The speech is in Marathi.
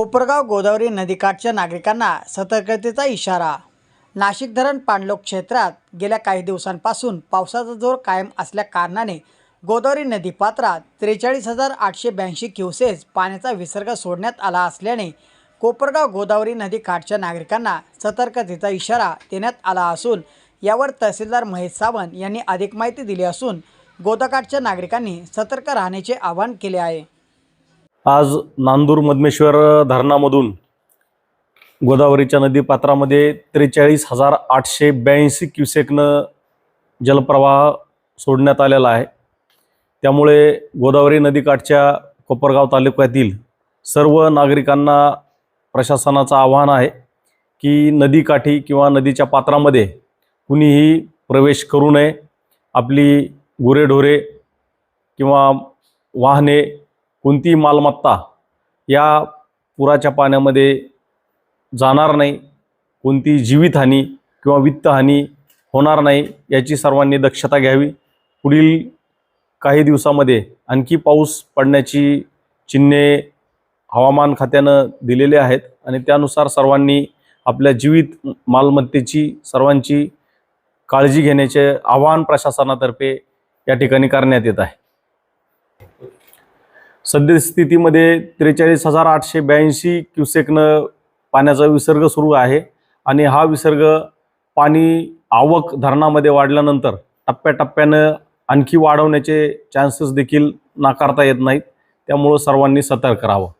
कोपरगाव गोदावरी नदीकाठच्या नागरिकांना सतर्कतेचा इशारा. नाशिक धरण पाणलोक क्षेत्रात गेल्या काही दिवसांपासून पावसाचा जोर कायम असल्या कारणाने गोदावरी नदीपात्रात त्रेचाळीस हजार आठशे ब्याऐंशी क्युसेस पाण्याचा विसर्ग सोडण्यात आला असल्याने कोपरगाव गोदावरी नदीकाठच्या नागरिकांना सतर्कतेचा इशारा देण्यात आला असून यावर तहसीलदार महेश सावंत यांनी अधिक माहिती दिली असून गोदाकाठच्या नागरिकांनी सतर्क राहण्याचे आवाहन केले आहे. आज नांदूर मधमेश्वर धरणामधून गोदावरीच्या नदीपात्रामध्ये त्रेचाळीस हजार आठशे ब्याऐंशी क्युसेकनं जलप्रवाह सोडण्यात आलेला आहे. त्यामुळे गोदावरी नदीकाठच्या कोपरगाव तालुक्यातील सर्व नागरिकांना प्रशासनाचं आव्हान आहे की नदीकाठी किंवा नदीच्या पात्रामध्ये कुणीही प्रवेश करू नये. आपली गुरेढोरे किंवा वाहने कोणतीही मालमत्ता या पुराच्या पाण्यामध्ये जाणार नाही. कोणती जीवितहानी किंवा वित्तहानी होणार नाही याची सर्वांनी दक्षता घ्यावी. पुढील काही दिवसामध्ये आणखी पाऊस पडण्याची चिन्हे हवामान खात्यानं दिलेले आहेत आणि त्यानुसार सर्वांनी आपल्या जीवित मालमत्तेची सर्वांची काळजी घेण्याचे आवाहन प्रशासनातर्फे या ठिकाणी करण्यात येत आहे. सद्यस्थितीमध्ये त्रेचाळीस हजार आठशे ब्याऐंशी क्युसेकनं पाण्याचा विसर्ग सुरू आहे आणि हा विसर्ग पाणी आवक धरणामध्ये वाढल्यानंतर टप्प्याटप्प्यानं आणखी वाढवण्याचे चान्सेस देखील नाकारता येत नाहीत. त्यामुळं सर्वांनी सतर्क राहावं.